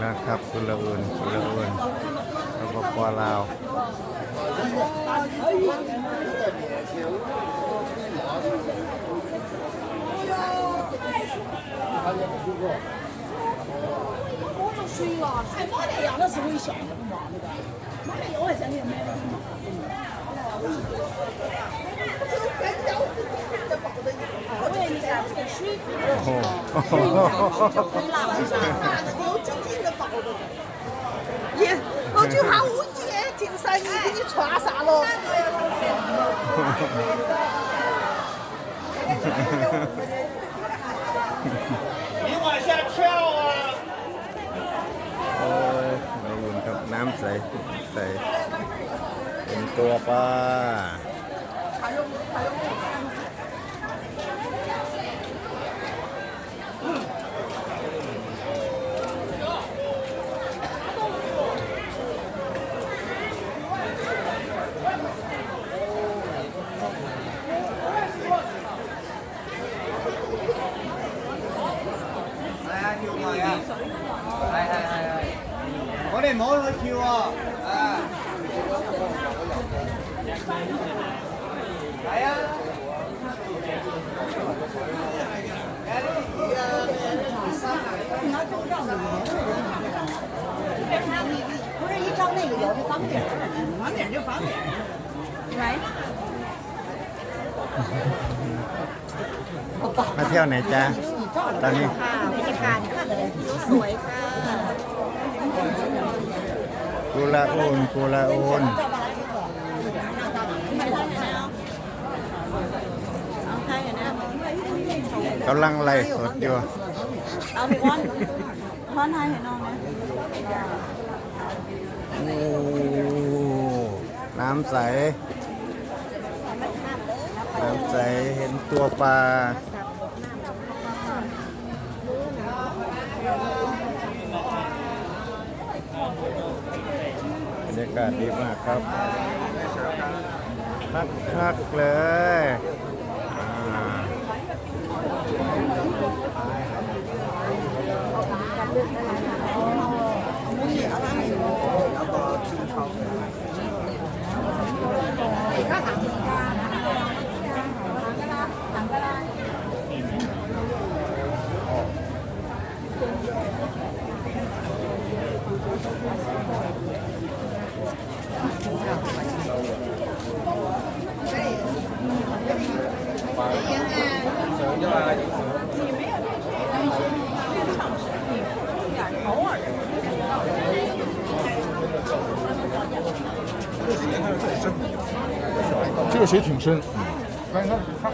แล้วครับคุณละอื่นคุณละอื่นแล้วก็ปอลาวโอ้โห 就怕五姐进山，你给你穿啥了？ 你往下跳啊！ โอ้ยละอุ่นครับน้ำใสใสเป็นตัวปลา 我哋摸佢跳啊！啊！系啊！不是一张那个有的方便，方便就方便。来， มาเที่ยวไหนจ๊ะตอนนี้ ค่ะบรรยากาศค่ะสวย กุละอุ่นกุละอุ่นเอาใครนะกำลังไล่สดอยู่เอาพี่อ้อนอ้อนไทยให้น้องนะโอ้น้ำใส น้ำใสเห็นตัวปลา รรยากาศดีมากครับคักคักๆเลย 这个水挺深，看看看。